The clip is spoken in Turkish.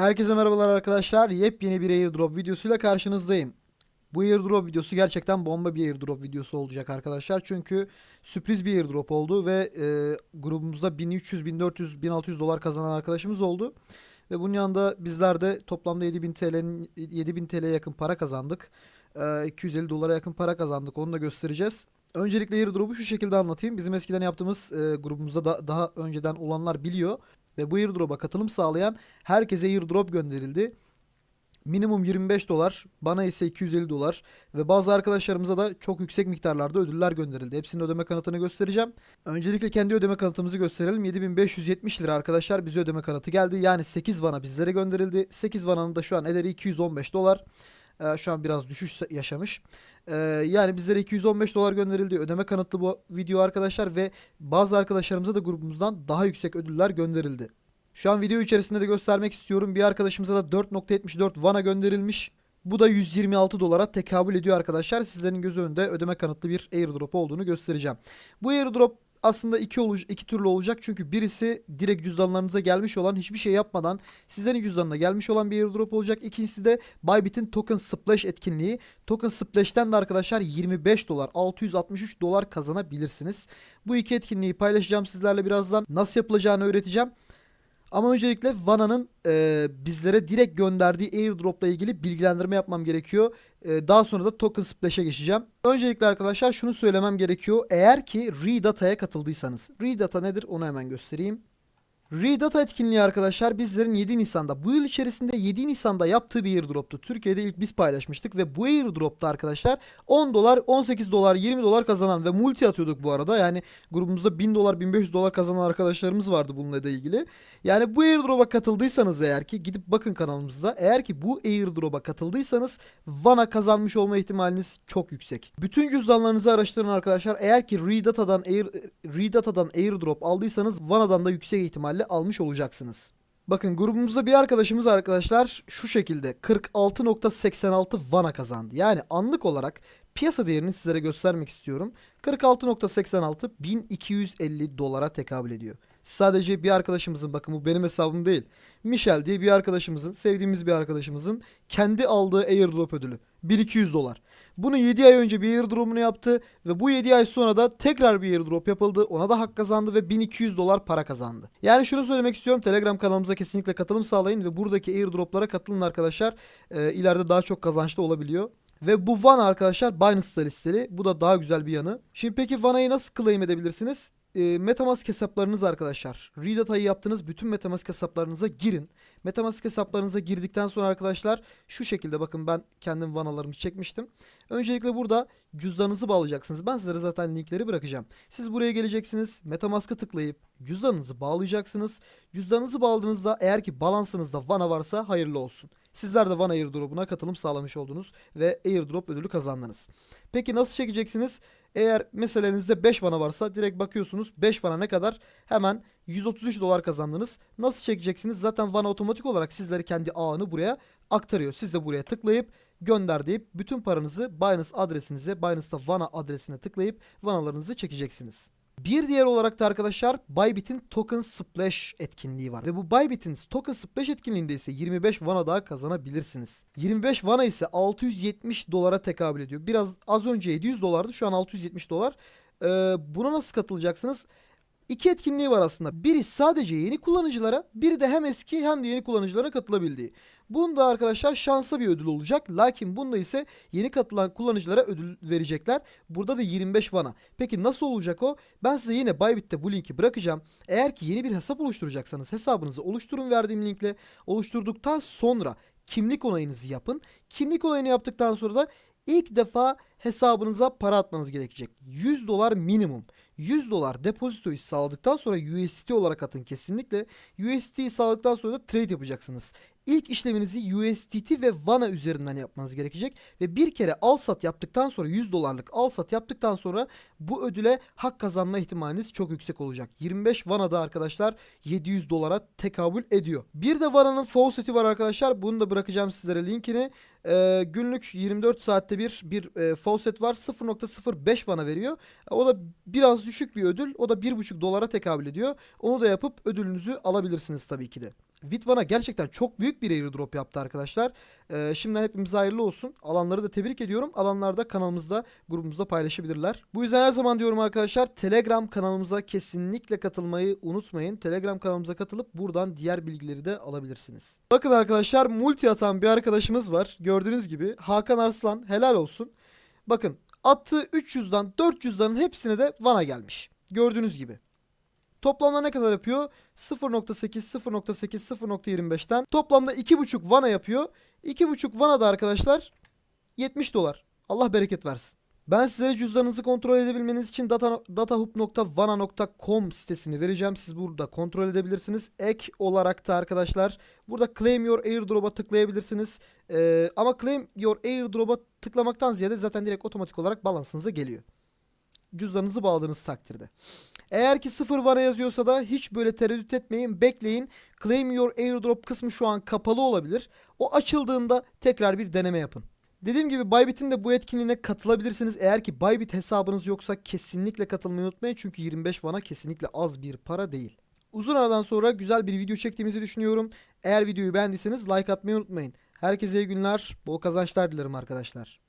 Herkese merhabalar arkadaşlar. Yepyeni bir airdrop videosuyla karşınızdayım. Bu airdrop videosu gerçekten bomba bir airdrop videosu olacak arkadaşlar. Çünkü sürpriz bir airdrop oldu ve e, grubumuzda 1300, 1400, 1600 dolar kazanan arkadaşımız oldu. Ve bunun yanında bizler de toplamda 7000 TL'nin 7000 TL'ye yakın para kazandık. E, 250 dolara yakın para kazandık. Onu da göstereceğiz. Öncelikle airdrop'u şu şekilde anlatayım. Bizim eskiden yaptığımız e, grubumuzda da daha önceden olanlar biliyor. Ve bu airdrop'a katılım sağlayan herkese airdrop gönderildi. Minimum 25 dolar, bana ise 250 dolar ve bazı arkadaşlarımıza da çok yüksek miktarlarda ödüller gönderildi. Hepsinin ödeme kanıtını göstereceğim. Öncelikle kendi ödeme kanıtımızı gösterelim. 7570 lira arkadaşlar bize ödeme kanıtı geldi. Yani 8 vana bizlere gönderildi. 8 vananın da şu an ederi 215 dolar. Ee, şu an biraz düşüş yaşamış. Ee, yani bizlere 215 dolar gönderildi. Ödeme kanıtlı bu video arkadaşlar ve bazı arkadaşlarımıza da grubumuzdan daha yüksek ödüller gönderildi. Şu an video içerisinde de göstermek istiyorum. Bir arkadaşımıza da 4.74 Vana gönderilmiş. Bu da 126 dolara tekabül ediyor arkadaşlar. Sizlerin göz önünde ödeme kanıtlı bir airdrop olduğunu göstereceğim. Bu airdrop aslında iki, oluş, iki türlü olacak. Çünkü birisi direkt cüzdanlarınıza gelmiş olan hiçbir şey yapmadan sizlerin cüzdanına gelmiş olan bir airdrop olacak. İkincisi de Bybit'in Token Splash etkinliği. Token Splash'ten de arkadaşlar 25 dolar 663 dolar kazanabilirsiniz. Bu iki etkinliği paylaşacağım sizlerle birazdan. Nasıl yapılacağını öğreteceğim. Ama öncelikle Vana'nın e, bizlere direkt gönderdiği airdropla ilgili bilgilendirme yapmam gerekiyor. E, daha sonra da token splash'e geçeceğim. Öncelikle arkadaşlar şunu söylemem gerekiyor. Eğer ki Redata'ya katıldıysanız. Redata nedir onu hemen göstereyim. Redata etkinliği arkadaşlar bizlerin 7 Nisan'da bu yıl içerisinde 7 Nisan'da yaptığı bir airdroptu. Türkiye'de ilk biz paylaşmıştık ve bu airdropta arkadaşlar 10 dolar, 18 dolar, 20 dolar kazanan ve multi atıyorduk bu arada. Yani grubumuzda 1000 dolar, 1500 dolar kazanan arkadaşlarımız vardı bununla da ilgili. Yani bu airdrop'a katıldıysanız eğer ki gidip bakın kanalımızda. Eğer ki bu airdrop'a katıldıysanız Vana kazanmış olma ihtimaliniz çok yüksek. Bütün cüzdanlarınızı araştırın arkadaşlar. Eğer ki Redata'dan air, Redata'dan airdrop aldıysanız Vana'dan da yüksek ihtimalle almış olacaksınız. Bakın grubumuzda bir arkadaşımız arkadaşlar şu şekilde 46.86 Vana kazandı. Yani anlık olarak piyasa değerini sizlere göstermek istiyorum. 46.86 1250 dolara tekabül ediyor. Sadece bir arkadaşımızın bakın bu benim hesabım değil. Michel diye bir arkadaşımızın, sevdiğimiz bir arkadaşımızın kendi aldığı airdrop ödülü 1200 dolar. Bunu 7 ay önce bir airdrop'unu yaptı ve bu 7 ay sonra da tekrar bir airdrop yapıldı. Ona da hak kazandı ve 1200 dolar para kazandı. Yani şunu söylemek istiyorum. Telegram kanalımıza kesinlikle katılım sağlayın ve buradaki airdrop'lara katılın arkadaşlar. Ee, ileride daha çok kazançlı olabiliyor. Ve bu Vana arkadaşlar Binance'da listeli. Bu da daha güzel bir yanı. Şimdi peki Vana'yı nasıl claim edebilirsiniz? E, Metamask hesaplarınız arkadaşlar. Redata'yı yaptığınız bütün Metamask hesaplarınıza girin. Metamask hesaplarınıza girdikten sonra arkadaşlar şu şekilde bakın ben kendim vanalarımı çekmiştim. Öncelikle burada cüzdanınızı bağlayacaksınız. Ben sizlere zaten linkleri bırakacağım. Siz buraya geleceksiniz. Metamask'a tıklayıp cüzdanınızı bağlayacaksınız. Cüzdanınızı bağladığınızda eğer ki balansınızda vana varsa hayırlı olsun. Sizler de Vana airdrop'una katılım sağlamış oldunuz ve airdrop ödülü kazandınız. Peki nasıl çekeceksiniz? Eğer meselenizde 5 vana varsa direkt bakıyorsunuz 5 vana ne kadar? Hemen 133 dolar kazandınız. Nasıl çekeceksiniz? Zaten vana otomatik olarak sizleri kendi ağını buraya aktarıyor. Siz de buraya tıklayıp gönder deyip bütün paranızı Binance adresinize, Binance'da Vana adresine tıklayıp vanalarınızı çekeceksiniz. Bir diğer olarak da arkadaşlar Bybit'in Token Splash etkinliği var. Ve bu Bybit'in Token Splash etkinliğinde ise 25 Vana daha kazanabilirsiniz. 25 Vana ise 670 dolara tekabül ediyor. Biraz az önce 700 dolardı şu an 670 dolar. Ee, buna nasıl katılacaksınız? İki etkinliği var aslında. Biri sadece yeni kullanıcılara, biri de hem eski hem de yeni kullanıcılara katılabildiği. Bunda arkadaşlar şansa bir ödül olacak. Lakin bunda ise yeni katılan kullanıcılara ödül verecekler. Burada da 25 vana. Peki nasıl olacak o? Ben size yine Bybit'te bu linki bırakacağım. Eğer ki yeni bir hesap oluşturacaksanız hesabınızı oluşturun verdiğim linkle. Oluşturduktan sonra kimlik onayınızı yapın. Kimlik onayını yaptıktan sonra da ilk defa hesabınıza para atmanız gerekecek. 100 dolar minimum. 100 dolar depozitoyu sağladıktan sonra USDT olarak atın kesinlikle. USDT'yi sağladıktan sonra da trade yapacaksınız. İlk işleminizi USDT ve Vana üzerinden yapmanız gerekecek ve bir kere al sat yaptıktan sonra 100 dolarlık al sat yaptıktan sonra bu ödüle hak kazanma ihtimaliniz çok yüksek olacak. 25 Vana'da arkadaşlar 700 dolara tekabül ediyor. Bir de Vana'nın faucet'i var arkadaşlar. Bunu da bırakacağım sizlere linkini. Ee, günlük 24 saatte bir bir e, faucet var 0.05 vana veriyor. O da biraz düşük bir ödül. O da 1.5 dolara tekabül ediyor. Onu da yapıp ödülünüzü alabilirsiniz tabii ki de. Vitvana gerçekten çok büyük bir airdrop yaptı arkadaşlar. Ee, şimdiden hepimize hayırlı olsun. Alanları da tebrik ediyorum. Alanlar da kanalımızda, grubumuzda paylaşabilirler. Bu yüzden her zaman diyorum arkadaşlar Telegram kanalımıza kesinlikle katılmayı unutmayın. Telegram kanalımıza katılıp buradan diğer bilgileri de alabilirsiniz. Bakın arkadaşlar multi atan bir arkadaşımız var. Gördüğünüz gibi Hakan Arslan helal olsun. Bakın attığı 300'den 400'lerin hepsine de Vana gelmiş. Gördüğünüz gibi. Toplamda ne kadar yapıyor? 0.8, 0.8, 0.25'ten toplamda 2.5 Vana yapıyor. 2.5 Vana da arkadaşlar 70 dolar. Allah bereket versin. Ben sizlere cüzdanınızı kontrol edebilmeniz için data, datahub.vana.com sitesini vereceğim. Siz burada kontrol edebilirsiniz. Ek olarak da arkadaşlar burada Claim Your Airdrop'a tıklayabilirsiniz. Ee, ama Claim Your Airdrop'a tıklamaktan ziyade zaten direkt otomatik olarak balansınıza geliyor. Cüzdanınızı bağladığınız takdirde. Eğer ki 0 vana yazıyorsa da hiç böyle tereddüt etmeyin. Bekleyin. Claim Your Airdrop kısmı şu an kapalı olabilir. O açıldığında tekrar bir deneme yapın. Dediğim gibi Bybit'in de bu etkinliğine katılabilirsiniz. Eğer ki Bybit hesabınız yoksa kesinlikle katılmayı unutmayın. Çünkü 25 vana kesinlikle az bir para değil. Uzun aradan sonra güzel bir video çektiğimizi düşünüyorum. Eğer videoyu beğendiyseniz like atmayı unutmayın. Herkese iyi günler, bol kazançlar dilerim arkadaşlar.